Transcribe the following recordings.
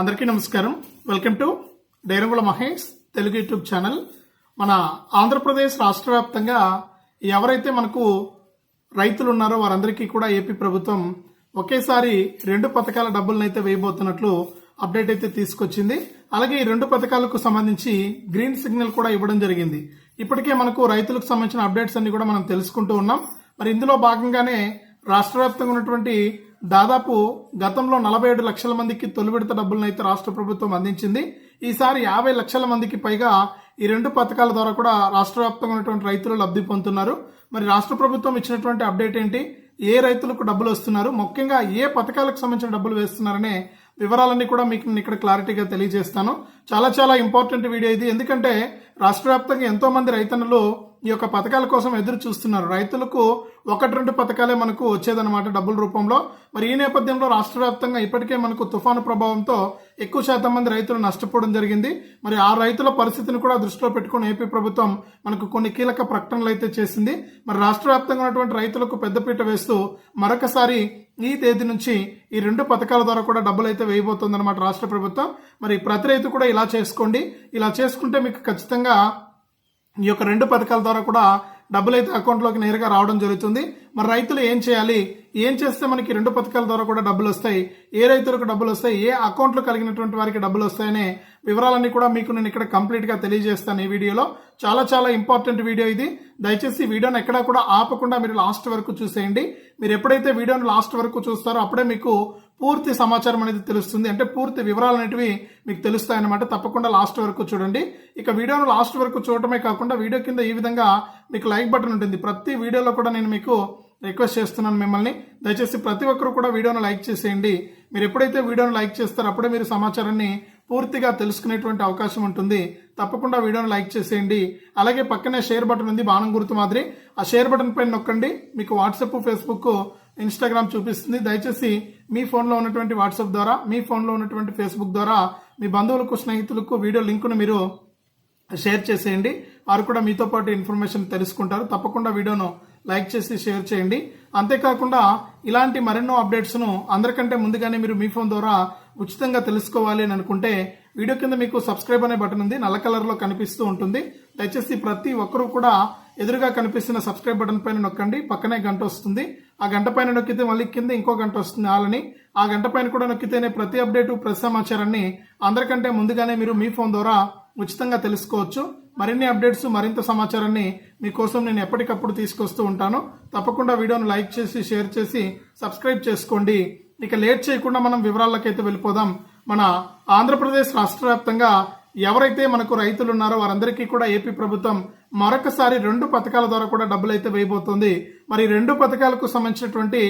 అందరికీ నమస్కారం. Welcome to డైరంగుల మహేష్ తెలుగు యూట్యూబ్ ఛానల్. మన ఆంధ్రప్రదేశ్ రాష్ట్ర వ్యాప్తంగా ఎవరైతే మనకు రైతులు ఉన్నారో వారందరికీ కూడా ఏపీ ప్రభుత్వం ఒకేసారి రెండు పథకాల డబ్బులను అయితే వేయబోతున్నట్లు అప్డేట్ అయితే తీసుకొచ్చింది. అలాగే ఈ రెండు పథకాలకు సంబంధించి గ్రీన్ సిగ్నల్ కూడా ఇవ్వడం జరిగింది. ఇప్పటికే మనకు రైతులకు సంబంధించిన అప్డేట్స్ అన్ని కూడా మనం తెలుసుకుంటూ ఉన్నాం. మరి ఇందులో భాగంగానే రాష్ట్ర వ్యాప్తంగా ఉన్నటువంటి దాదాపు గతంలో నలభై ఏడు లక్షల మందికి తొలి విడత డబ్బులను అయితే రాష్ట్ర ప్రభుత్వం అందించింది. ఈసారి యాభై లక్షల మందికి పైగా ఈ రెండు పథకాల ద్వారా కూడా రాష్ట్ర వ్యాప్తంగా ఉన్నటువంటి రైతులు లబ్ధి పొందుతున్నారు. మరి రాష్ట్ర ప్రభుత్వం ఇచ్చినటువంటి అప్డేట్ ఏంటి? ఏ రైతులకు డబ్బులు వస్తున్నారు? ముఖ్యంగా ఏ పథకాలకు సంబంధించిన డబ్బులు వేస్తున్నారనే వివరాలన్నీ కూడా మీకు నేను ఇక్కడ క్లారిటీగా తెలియజేస్తాను. చాలా చాలా ఇంపార్టెంట్ వీడియో ఇది. ఎందుకంటే రాష్ట్ర వ్యాప్తంగా ఎంతోమంది రైతన్నలు రైతన్నులు ఈ యొక్క పథకాల కోసం ఎదురు చూస్తున్నారు. రైతులకు ఒకటి రెండు పథకాలే మనకు వచ్చేదన్నమాట డబ్బుల రూపంలో. మరి ఈ నేపథ్యంలో రాష్ట్ర వ్యాప్తంగా ఇప్పటికే మనకు తుఫాను ప్రభావంతో ఎక్కువ శాతం మంది రైతులు నష్టపోవడం జరిగింది. మరి ఆ రైతుల పరిస్థితిని కూడా దృష్టిలో పెట్టుకుని ఏపీ ప్రభుత్వం మనకు కొన్ని కీలక ప్రకటనలు అయితే చేసింది. మరి రాష్ట్ర వ్యాప్తంగా ఉన్నటువంటి రైతులకు పెద్దపీట వేస్తూ మరొకసారి ఈ తేదీ నుంచి ఈ రెండు పథకాల ద్వారా కూడా డబ్బులు అయితే వేయబోతుందన్నమాట రాష్ట్ర ప్రభుత్వం. మరి ప్రతి రైతు కూడా ఇలా చేసుకోండి. ఇలా చేసుకుంటే మీకు ఖచ్చితంగా ఈ యొక్క రెండు పథకాల ద్వారా కూడా డబ్బులు అయితే అకౌంట్లోకి నేరుగా రావడం జరుగుతుంది. మరి రైతులు ఏం చేయాలి? ఏం చేస్తే మనకి రెండు పథకాల ద్వారా కూడా డబ్బులు వస్తాయి? ఏ రైతులకు డబ్బులు వస్తాయి? ఏ అకౌంట్లు కలిగినటువంటి వారికి డబ్బులు వస్తాయనే వివరాలన్నీ కూడా మీకు నేను ఇక్కడ కంప్లీట్గా తెలియజేస్తాను ఈ వీడియోలో. చాలా చాలా ఇంపార్టెంట్ వీడియో ఇది. దయచేసి వీడియోని ఎక్కడా కూడా ఆపకుండా మీరు లాస్ట్ వరకు చూసేయండి. మీరు ఎప్పుడైతే వీడియోని లాస్ట్ వరకు చూస్తారో అప్పుడే మీకు పూర్తి సమాచారం అనేది తెలుస్తుంది. అంటే పూర్తి వివరాలు అనేటివి మీకు తెలుస్తాయన్నమాట. తప్పకుండా లాస్ట్ వరకు చూడండి. ఇక వీడియోను లాస్ట్ వరకు చూడటమే కాకుండా వీడియో కింద ఈ విధంగా మీకు లైక్ బటన్ ఉంటుంది. ప్రతి వీడియోలో కూడా నేను మీకు రిక్వెస్ట్ చేస్తున్నాను మిమ్మల్ని. దయచేసి ప్రతి ఒక్కరు కూడా వీడియోను లైక్ చేసేయండి. మీరు ఎప్పుడైతే వీడియోను లైక్ చేస్తారో అప్పుడే మీరు సమాచారాన్ని పూర్తిగా తెలుసుకునేటువంటి అవకాశం ఉంటుంది. తప్పకుండా వీడియోను లైక్ చేసేయండి. అలాగే పక్కనే షేర్ బటన్ ఉంది బాణం గుర్తు మాదిరి. ఆ షేర్ బటన్ పైన నొక్కండి. మీకు వాట్సాప్ ఫేస్బుక్ ఇన్స్టాగ్రామ్ చూపిస్తుంది. దయచేసి మీ ఫోన్లో ఉన్నటువంటి వాట్సాప్ ద్వారా మీ ఫోన్లో ఉన్నటువంటి ఫేస్బుక్ ద్వారా మీ బంధువులకు స్నేహితులకు వీడియో లింకును మీరు షేర్ చేసేయండి. వారు కూడా మీతో పాటు ఇన్ఫర్మేషన్ తెలుసుకుంటారు. తప్పకుండా వీడియోను లైక్ చేసి షేర్ చేయండి. అంతేకాకుండా ఇలాంటి మరెన్నో అప్డేట్స్ను అందరికంటే ముందుగానే మీరు మీ ఫోన్ ద్వారా ఉచితంగా తెలుసుకోవాలి అని అనుకుంటే వీడియో కింద మీకు సబ్స్క్రైబ్ అనే బటన్ ఉంది. నల్ల కలర్లో కనిపిస్తూ ఉంటుంది. దయచేసి ప్రతి ఒక్కరూ కూడా ఎదురుగా కనిపిస్తున్న సబ్స్క్రైబ్ బటన్ పైన నొక్కండి. పక్కనే గంట వస్తుంది. ఆ గంట పైన నొక్కితే మళ్ళీ కింద ఇంకో గంట వస్తుంది ఆలని. ఆ గంట పైన కూడా నొక్కితేనే ప్రతి అప్డేటు ప్రతి సమాచారాన్ని అందరికంటే ముందుగానే మీరు మీ ఫోన్ ద్వారా ఉచితంగా తెలుసుకోవచ్చు. మరిన్ని అప్డేట్స్ మరింత సమాచారాన్ని మీకోసం నేను ఎప్పటికప్పుడు తీసుకొస్తూ ఉంటాను. తప్పకుండా వీడియోను లైక్ చేసి షేర్ చేసి సబ్స్క్రైబ్ చేసుకోండి. ఇక లేట్ చేయకుండా మనం వివరాలకైతే వెళ్ళిపోదాం. మన ఆంధ్రప్రదేశ్ రాష్ట్ర వ్యాప్తంగా ఎవరైతే మనకు రైతులు ఉన్నారో వారందరికీ కూడా ఏపీ ప్రభుత్వం మరొకసారి రెండు పథకాల ద్వారా కూడా డబ్బులు అయితే వేయబోతోంది. మరి రెండు పథకాలకు సంబంధించినటువంటి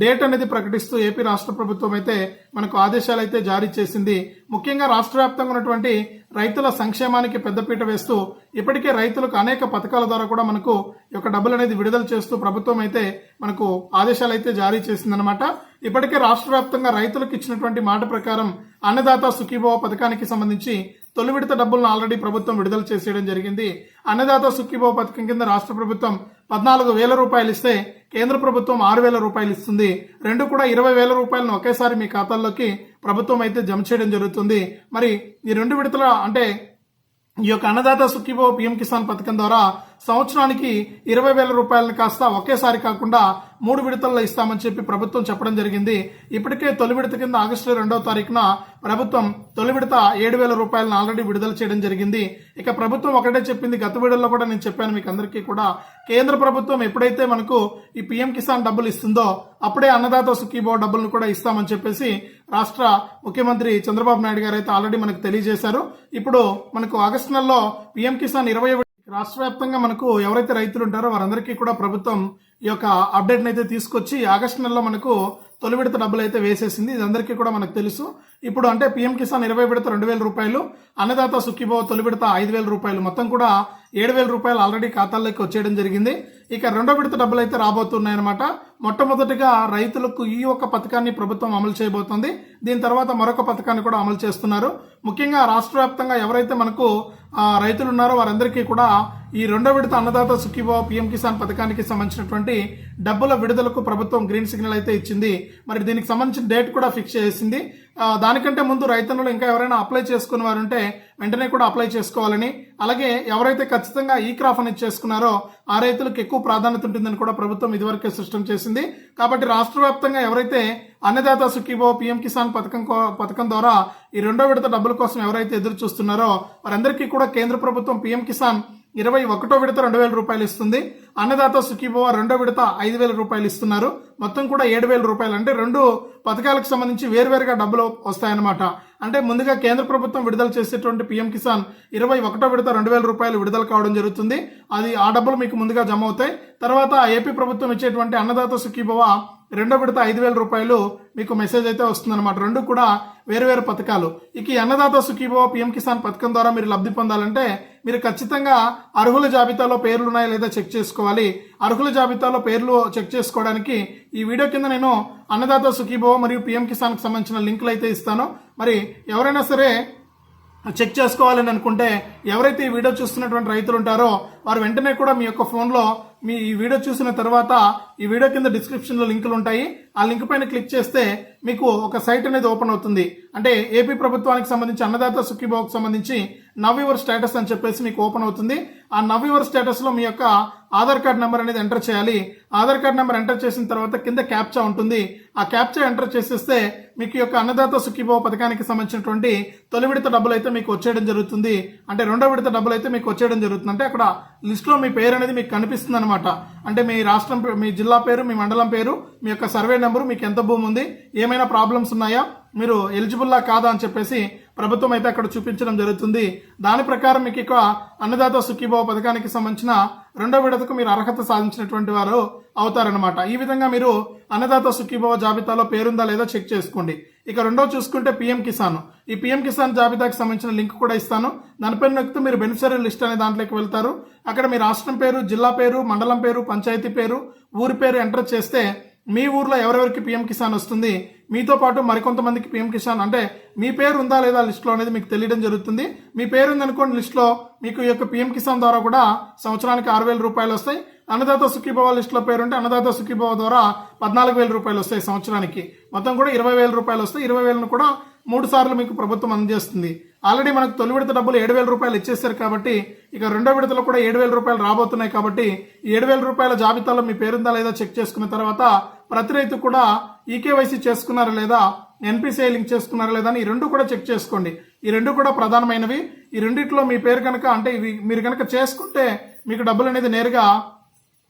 డేట్ అనేది ప్రకటిస్తూ ఏపీ రాష్ట్ర ప్రభుత్వం అయితే మనకు ఆదేశాలు అయితే జారీ చేసింది. ముఖ్యంగా రాష్ట్ర వ్యాప్తంగా ఉన్నటువంటి రైతుల సంక్షేమానికి పెద్దపీట వేస్తూ ఇప్పటికే రైతులకు అనేక పథకాల ద్వారా కూడా మనకు యొక్క డబ్బులు అనేది విడుదల చేస్తూ ప్రభుత్వం అయితే మనకు ఆదేశాలు అయితే జారీ చేసిందనమాట ఇప్పటికే రాష్ట్ర వ్యాప్తంగా రైతులకు ఇచ్చినటువంటి మాట ప్రకారం అన్నదాత సుఖీభవ పథకానికి సంబంధించి తొలి విడత డబ్బులను ఆల్రెడీ ప్రభుత్వం విడుదల చేసేయడం జరిగింది. అన్నదాత సుఖీభావ పథకం కింద రాష్ట్ర ప్రభుత్వం పద్నాలుగు వేల రూపాయలు ఇస్తే కేంద్ర ప్రభుత్వం ఆరు వేల రూపాయలు ఇస్తుంది. రెండు కూడా ఇరవై వేల రూపాయలను ఒకేసారి మీ ఖాతాల్లోకి ప్రభుత్వం అయితే జమ చేయడం జరుగుతుంది. మరి ఈ రెండు విడతల అంటే ఈ యొక్క అన్నదాత సుఖీభావ పిఎం కిసాన్ పథకం ద్వారా సంవత్సరానికి ఇరవై వేల రూపాయలను కాస్త ఒకేసారి కాకుండా మూడు విడతల్లో ఇస్తామని చెప్పి ప్రభుత్వం చెప్పడం జరిగింది. ఇప్పటికే తొలి విడత కింద ఆగస్టు రెండవ తారీఖున ప్రభుత్వం తొలి విడత ఏడు వేల రూపాయలను ఆల్రెడీ విడుదల చేయడం జరిగింది. ఇక ప్రభుత్వం ఒకటే చెప్పింది. గత వీడియోలో కూడా నేను చెప్పాను మీకు అందరికీ కూడా. కేంద్ర ప్రభుత్వం ఎప్పుడైతే మనకు ఈ పిఎం కిసాన్ డబ్బులు ఇస్తుందో అప్పుడే అన్నదాత సుఖీభవ డబ్బులను కూడా ఇస్తామని చెప్పేసి రాష్ట్ర ముఖ్యమంత్రి చంద్రబాబు నాయుడు గారు అయితే ఆల్రెడీ మనకు తెలియజేశారు. ఇప్పుడు మనకు ఆగస్టు నెలలో పిఎం కిసాన్ ఇరవై రాష్ట్ర వ్యాప్తంగా మనకు ఎవరైతే రైతులు ఉంటారో వారందరికీ కూడా ప్రభుత్వం ఈ యొక్క అప్డేట్ అయితే తీసుకొచ్చి ఆగస్టు నెలలో మనకు తొలి విడత డబ్బులు అయితే వేసేసింది. ఇది అందరికీ కూడా మనకు తెలుసు. ఇప్పుడు అంటే పీఎం కిసాన్ ఇరవై విడత రెండు వేల రూపాయలు అన్నదాత సుఖీభవ తొలి విడత ఐదు వేల రూపాయలు. మొత్తం కూడా ఏడు వేల రూపాయలు ఆల్రెడీ ఖాతాల్లోకి వచ్చేయడం జరిగింది. ఇక రెండో విడత డబ్బులు అయితే రాబోతున్నాయన్నమాట. మొట్టమొదటిగా రైతులకు ఈ ఒక్క పథకాన్ని ప్రభుత్వం అమలు చేయబోతోంది. దీని తర్వాత మరొక పథకాన్ని కూడా అమలు చేస్తున్నారు. ముఖ్యంగా రాష్ట్ర వ్యాప్తంగా ఎవరైతే మనకు రైతులు ఉన్నారో వారందరికీ కూడా ఈ రెండో విడత అన్నదాత సుఖీభావ పీఎం కిసాన్ పథకానికి సంబంధించినటువంటి డబ్బుల విడుదలకు ప్రభుత్వం గ్రీన్ సిగ్నల్ అయితే ఇచ్చింది. మరి దీనికి సంబంధించిన డేట్ కూడా ఫిక్స్ చేసింది. దానికంటే ముందు రైతన్నులు ఇంకా ఎవరైనా అప్లై చేసుకున్న వారు ఉంటే వెంటనే కూడా అప్లై చేసుకోవాలని అలాగే ఎవరైతే ఖచ్చితంగా ఈ క్రాప్ అనేది చేసుకున్నారో ఆ రైతులకు ఎక్కువ ప్రాధాన్యత ఉంటుందని కూడా ప్రభుత్వం ఇదివరకే స్పష్టం చేసింది. కాబట్టి రాష్ట్ర వ్యాప్తంగా ఎవరైతే అన్నదాత సుఖీభావ పీఎం కిసాన్ పథకం కో- పథకం ద్వారా ఈ రెండో విడత డబ్బుల కోసం ఎవరైతే ఎదురు చూస్తున్నారో వారందరికీ కూడా కేంద్ర ప్రభుత్వం పీఎం కిసాన్ ఇరవై ఒకటో విడత రెండు వేల రూపాయలు ఇస్తుంది. అన్నదాత సుఖీభవ రెండో విడత ఐదు వేల రూపాయలు ఇస్తున్నారు. మొత్తం కూడా ఏడు వేల రూపాయలు. అంటే రెండు పథకాలకు సంబంధించి వేరువేరుగా డబ్బులు వస్తాయన్నమాట. అంటే ముందుగా కేంద్ర ప్రభుత్వం విడుదల చేసేటువంటి పీఎం కిసాన్ ఇరవై ఒకటో విడత రెండు వేల రూపాయలు విడుదల కావడం జరుగుతుంది. అది ఆ డబ్బులు మీకు ముందుగా జమ అవుతాయి. తర్వాత ఏపీ ప్రభుత్వం ఇచ్చేటువంటి అన్నదాత సుఖీభవ రెండో విడత ఐదు వేల రూపాయలు మీకు మెసేజ్ అయితే వస్తుందన్నమాట. రెండు కూడా వేరు వేరు పథకాలు. ఇక అన్నదాత సుఖీభవ పిఎం కిసాన్ పథకం ద్వారా మీరు లబ్ధి పొందాలంటే మీరు ఖచ్చితంగా అర్హుల జాబితాలో పేర్లు ఉన్నాయా లేదా చెక్ చేసుకోవాలి. అర్హుల జాబితాలో పేర్లు చెక్ చేసుకోవడానికి ఈ వీడియో కింద నేను అన్నదాత సుఖీభవ మరియు పిఎం కిసాన్కి సంబంధించిన లింకులు అయితే ఇస్తాను. మరి ఎవరైనా సరే చెక్ చేసుకోవాలని అనుకుంటే ఎవరైతే ఈ వీడియో చూస్తున్నటువంటి రైతులు ఉంటారో వారు వెంటనే కూడా మీ యొక్క ఫోన్లో మీ ఈ వీడియో చూసిన తర్వాత ఈ వీడియో కింద డిస్క్రిప్షన్లో లింకులు ఉంటాయి. ఆ లింక్ పైన క్లిక్ చేస్తే మీకు ఒక సైట్ అనేది ఓపెన్ అవుతుంది. అంటే ఏపీ ప్రభుత్వానికి సంబంధించి అన్నదాత సుఖీభావకు సంబంధించి నవ్ యువర్ స్టేటస్ అని చెప్పేసి మీకు ఓపెన్ అవుతుంది. ఆ నవ్ యువర్ స్టేటస్లో మీ యొక్క ఆధార్ కార్డ్ నెంబర్ అనేది ఎంటర్ చేయాలి. ఆధార్ కార్డ్ నెంబర్ ఎంటర్ చేసిన తర్వాత కింద క్యాప్చా ఉంటుంది. ఆ క్యాప్చా ఎంటర్ చేసేస్తే మీకు యొక్క అన్నదాత సుఖీభావ పథకానికి సంబంధించినటువంటి తొలి విడత డబ్బులు అయితే మీకు వచ్చేయడం జరుగుతుంది. అంటే రెండో విడత డబ్బులు అయితే మీకు వచ్చేయడం జరుగుతుంది. అంటే అక్కడ లిస్ట్లో మీ పేరు అనేది మీకు కనిపిస్తుంది అనమాట అంటే మీ రాష్ట్రం మీ జిల్లా పేరు మీ మండలం పేరు మీ యొక్క సర్వే నెంబరు మీకు ఎంత భూమి ఉంది ఏమైనా ప్రాబ్లమ్స్ ఉన్నాయా మీరు ఎలిజిబుల్లా కాదా అని చెప్పేసి ప్రభుత్వం అయితే అక్కడ చూపించడం జరుగుతుంది. దాని ప్రకారం మీకు ఇక అన్నదాత సుఖీభావ పథకానికి సంబంధించిన రెండో విడతకు మీరు అర్హత సాధించినటువంటి వారు అవుతారనమాట ఈ విధంగా మీరు అన్నదాత సుఖీభావ జాబితాలో పేరుందా లేదా చెక్ చేసుకోండి. ఇక రెండో చూసుకుంటే పిఎం కిసాన్. ఈ పిఎం కిసాన్ జాబితాకి సంబంధించిన లింక్ కూడా ఇస్తాను. దానిపైన నొక్కితే మీరు బెనిఫిషరీ లిస్ట్ అనే దాంట్లోకి వెళ్తారు. అక్కడ మీ రాష్ట్రం పేరు జిల్లా పేరు మండలం పేరు పంచాయతీ పేరు ఊరి పేరు ఎంటర్ చేస్తే మీ ఊర్లో ఎవరెవరికి పిఎం కిసాన్ వస్తుంది? మీతో పాటు మరికొంతమందికి పిఎం కిసాన్ అంటే మీ పేరు ఉందా లేదా లిస్ట్లో అనేది మీకు తెలియడం జరుగుతుంది. మీ పేరు ఉందనుకోండి లిస్ట్లో మీకు ఈ యొక్క పిఎం కిసాన్ ద్వారా కూడా సంవత్సరానికి ఆరు వేల రూపాయలు వస్తాయి. అన్నదాత సుఖీభవ లిస్టులో పేరుంటే అన్నదాత సుఖీభవ ద్వారా పద్నాలుగు వేల రూపాయలు వస్తాయి సంవత్సరానికి. మొత్తం కూడా ఇరవై వేల రూపాయలు వస్తాయి. ఇరవై వేలను కూడా మూడు సార్లు మీకు ప్రభుత్వం అందజేస్తుంది. ఆల్రెడీ మనకు తొలి విడత డబ్బులు ఏడు వేల రూపాయలు ఇచ్చేసారు కాబట్టి ఇక రెండో విడతలో కూడా ఏడు వేల రూపాయలు రాబోతున్నాయి కాబట్టి ఏడు వేల రూపాయల జాబితాలో మీ పేరుందా లేదా చెక్ చేసుకున్న తర్వాత ప్రతి రైతు కూడా ఈకేవైసీ చేసుకున్నారా లేదా ఎన్పిసిఐ లింక్ చేసుకున్నారా లేదా అని ఈ రెండు కూడా చెక్ చేసుకోండి. ఈ రెండు కూడా ప్రధానమైనవి. ఈ రెండిట్లో మీ పేరు కనుక అంటే ఇవి మీరు కనుక చేసుకుంటే మీకు డబ్బులు అనేది నేరుగా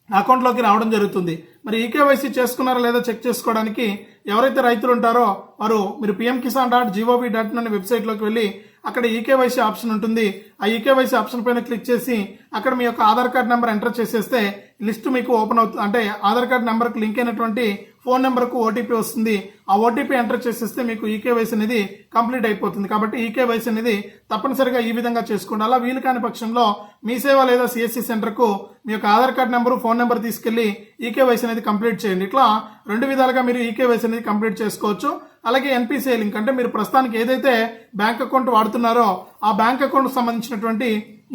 అకౌంట్లోకి రావడం జరుగుతుంది. మరి ఈకేవైసీ చేసుకున్నారా లేదా చెక్ చేసుకోవడానికి ఎవరైతే రైతులు ఉంటారో వారు మీరు PM Kisan dot G O V dot అనే వెబ్సైట్లోకి వెళ్ళి అక్కడ ఈకేవైసీ ఆప్షన్ ఉంటుంది. ఆ ఈకేవైసీ ఆప్షన్ పైన క్లిక్ చేసి అక్కడ మీ యొక్క ఆధార్ కార్డ్ నెంబర్ ఎంటర్ చేసేస్తే లిస్ట్ మీకు ఓపెన్ అవుతుంది అంటే ఆధార్ కార్డ్ నెంబర్కి లింక్ అయినటువంటి ఫోన్ నెంబర్కు ఓటీపీ వస్తుంది. ఆ ఓటీపీ ఎంటర్ చేసేస్తే మీకు ఈకేవైసీ అనేది కంప్లీట్ అయిపోతుంది. కాబట్టి ఈకేవైసీ అనేది తప్పనిసరిగా ఈ విధంగా చేసుకోండి. అలా వీలు కాని పక్షంలో మీ సేవ లేదా సిఎస్సి సెంటర్కు మీ యొక్క Aadhaar card number phone number తీసుకెళ్ళి ఈకేవైసీ అనేది కంప్లీట్ చేయండి. ఇట్లా రెండు విధాలుగా మీరు ఈకేవైసీ అనేది కంప్లీట్ చేసుకోవచ్చు. అలాగే ఎన్పిసిఐ లింక్. అంటే మీరు ప్రస్తుతానికి ఏదైతే బ్యాంక్ అకౌంట్ వాడుతున్నారో ఆ బ్యాంక్ అకౌంట్ సంబంధించినటువంటి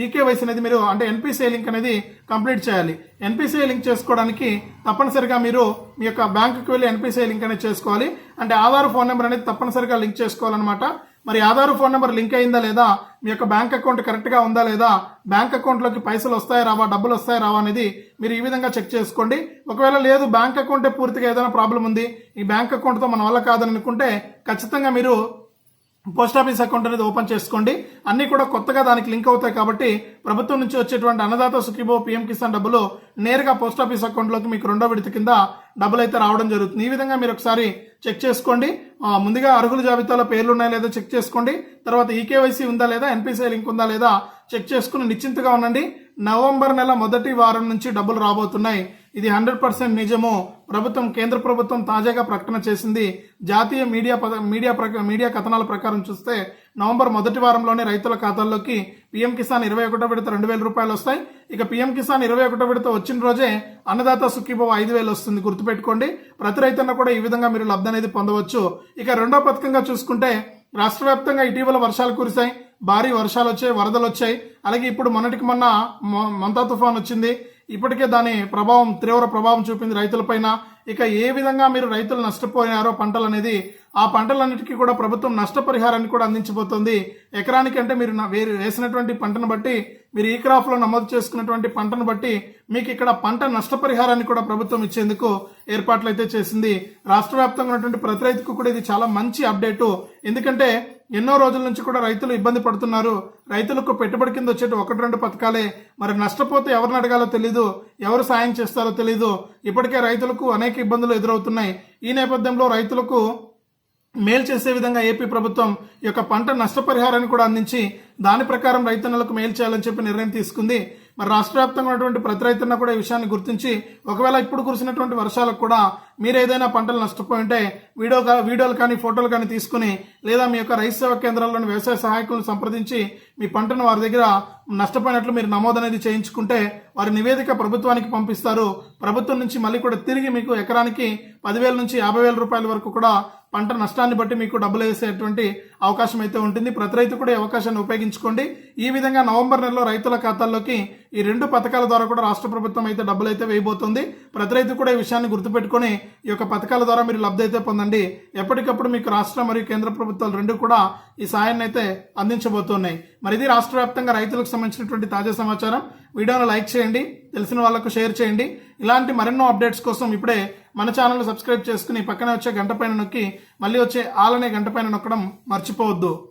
ఈకేవైసీ అనేది మీరు అంటే ఎన్పిసిఐ లింక్ అనేది కంప్లీట్ చేయాలి. ఎన్పిసిఐ లింక్ చేసుకోవడానికి తప్పనిసరిగా మీరు మీ యొక్క బ్యాంకుకి వెళ్ళి ఎన్పిసిఐ లింక్ అనేది చేసుకోవాలి. అంటే ఆధార్ ఫోన్ నెంబర్ అనేది తప్పనిసరిగా లింక్ చేసుకోవాలన్నమాట. మరి ఆధార్ ఫోన్ నెంబర్ లింక్ అయిందా లేదా? మీ యొక్క బ్యాంక్ అకౌంట్ కరెక్ట్గా ఉందా లేదా? బ్యాంక్ అకౌంట్లోకి పైసలు వస్తాయా రావా? డబ్బులు వస్తాయా రావా అనేది మీరు ఈ విధంగా చెక్ చేసుకోండి. ఒకవేళ లేదు బ్యాంక్ అకౌంటే పూర్తిగా ఏదైనా ప్రాబ్లం ఉంది. ఈ బ్యాంక్ అకౌంట్తో మన వల్ల కాదని అనుకుంటే ఖచ్చితంగా మీరు పోస్ట్ ఆఫీస్ అకౌంట్ అనేది ఓపెన్ చేసుకోండి. అన్ని కూడా కొత్తగా దానికి లింక్ అవుతాయి కాబట్టి ప్రభుత్వం నుంచి వచ్చేటువంటి అన్నదాత సుఖీభో పిఎం కిసాన్ డబ్బులు నేరుగా పోస్ట్ ఆఫీస్ అకౌంట్లోకి మీకు రెండో విడత కింద డబ్బులు అయితే రావడం జరుగుతుంది. ఈ విధంగా మీరు ఒకసారి చెక్ చేసుకోండి. ముందుగా అర్హుల జాబితాలో పేర్లు ఉన్నాయా లేదా చెక్ చేసుకోండి. తర్వాత ఈకేవైసీ ఉందా లేదా ఎన్పిసిఐ లింక్ ఉందా లేదా చెక్ చేసుకుని నిశ్చింతగా ఉండండి. నవంబర్ నెల మొదటి వారం నుంచి డబ్బులు రాబోతున్నాయి. ఇది హండ్రెడ్ పర్సెంట్ నిజము ప్రభుత్వం కేంద్ర ప్రభుత్వం తాజాగా ప్రకటన చేసింది. జాతీయ మీడియా పద- మీడియా మీడియా కథనాల ప్రకారం చూస్తే నవంబర్ మొదటి వారంలోనే రైతుల ఖాతాల్లోకి పీఎం కిసాన్ ఇరవై ఒకటో విడత రెండు వేల రూపాయలు వస్తాయి. ఇక పీఎం కిసాన్ ఇరవై ఒకటో విడత వచ్చిన రోజే అన్నదాత సుఖీభవ ఐదు వేలు వస్తుంది. గుర్తుపెట్టుకోండి ప్రతి రైతన్న కూడా ఈ విధంగా మీరు లబ్ధి అనేది పొందవచ్చు. ఇక రెండో పథకంగా చూసుకుంటే రాష్ట్ర వ్యాప్తంగా ఇటీవల వర్షాలు కురిశాయి. భారీ వర్షాలు వచ్చాయి వరదలు వచ్చాయి. అలాగే ఇప్పుడు మొన్నటికి మొన్న మొ- మంతా తుఫాన్ వచ్చింది. ఇప్పటికే దాని ప్రభావం తీవ్ర ప్రభావం చూపింది రైతులపైన. ఇక ఏ విధంగా మీరు రైతులు నష్టపోయారో పంటలు అనేది ఆ పంటలన్నిటికీ కూడా ప్రభుత్వం నష్టపరిహారాన్ని కూడా అందించబోతోంది. ఎకరానికి అంటే మీరు వేరు వేసినటువంటి పంటను బట్టి మీరు ఈ క్రాప్లో నమోదు చేసుకున్నటువంటి పంటను బట్టి మీకు ఇక్కడ పంట నష్టపరిహారాన్ని కూడా ప్రభుత్వం ఇచ్చేందుకు ఏర్పాట్లు అయితే చేసింది. రాష్ట్ర వ్యాప్తంగా ఉన్నటువంటి ప్రతి రైతుకు కూడా ఇది చాలా మంచి అప్డేటు. ఎందుకంటే ఎన్నో రోజుల నుంచి కూడా రైతులు ఇబ్బంది పడుతున్నారు. రైతులకు పెట్టుబడి కింద వచ్చేటి ఒకటి రెండు పథకాలే. మరి నష్టపోతే ఎవరిని అడగాలో తెలీదు. ఎవరు సాయం చేస్తారో తెలీదు. ఇప్పటికే రైతులకు అనేక ఇబ్బందులు ఎదురవుతున్నాయి. ఈ నేపథ్యంలో రైతులకు మేలు చేసే విధంగా ఏపీ ప్రభుత్వం ఈ యొక్క పంట నష్టపరిహారాన్ని కూడా అందించి దాని ప్రకారం రైతన్నలకు మేలు చేయాలని చెప్పి నిర్ణయం తీసుకుంది. మరి రాష్ట్ర వ్యాప్తంగా ఉన్నటువంటి ప్రతి రైతున్న కూడా ఈ విషయాన్ని గుర్తించి ఒకవేళ ఇప్పుడు కురిసినటువంటి వర్షాలకు కూడా మీరు ఏదైనా పంటలు నష్టపోయి ఉంటే వీడియో వీడియోలు కానీ ఫోటోలు కానీ తీసుకుని లేదా మీ యొక్క రైతు సేవా కేంద్రాల్లోని వ్యవసాయ సహాయకులను సంప్రదించి మీ పంటను వారి దగ్గర నష్టపోయినట్లు మీరు నమోదు అనేది చేయించుకుంటే వారి నివేదిక ప్రభుత్వానికి పంపిస్తారు. ప్రభుత్వం నుంచి మళ్ళీ కూడా తిరిగి మీకు ఎకరానికి పదివేల నుంచి యాభై వేల రూపాయల వరకు కూడా పంట నష్టాన్ని బట్టి మీకు డబ్బులు వేసేటువంటి అవకాశం అయితే ఉంటుంది. ప్రతి రైతు కూడా ఈ అవకాశాన్ని ఉపయోగించుకోండి. ఈ విధంగా నవంబర్ నెలలో రైతుల ఖాతాల్లోకి ఈ రెండు పథకాల ద్వారా కూడా రాష్ట్ర ప్రభుత్వం అయితే డబ్బులు అయితే వేయబోతుంది. ప్రతి రైతు కూడా ఈ విషయాన్ని గుర్తుపెట్టుకొని ఈ యొక్క పథకాల ద్వారా మీరు లబ్ధి అయితే పొందండి. ఎప్పటికప్పుడు మీకు రాష్ట్ర మరియు కేంద్ర ప్రభుత్వాలు రెండు కూడా ఈ సాయాన్ని అయితే అందించబోతున్నాయి. మరి ఇది రాష్ట్ర వ్యాప్తంగా రైతులకు సంబంధించినటువంటి తాజా సమాచారం. వీడియోను లైక్ చేయండి తెలిసిన వాళ్ళకు షేర్ చేయండి. ఇలాంటి మరెన్నో అప్డేట్స్ కోసం ఇప్పుడే మన ఛానల్ సబ్స్క్రైబ్ చేసుకుని పక్కనే వచ్చే గంట పైన నొక్కి మళ్ళీ వచ్చే ఆలనే గంట పైన నొక్కడం మర్చిపోవద్దు.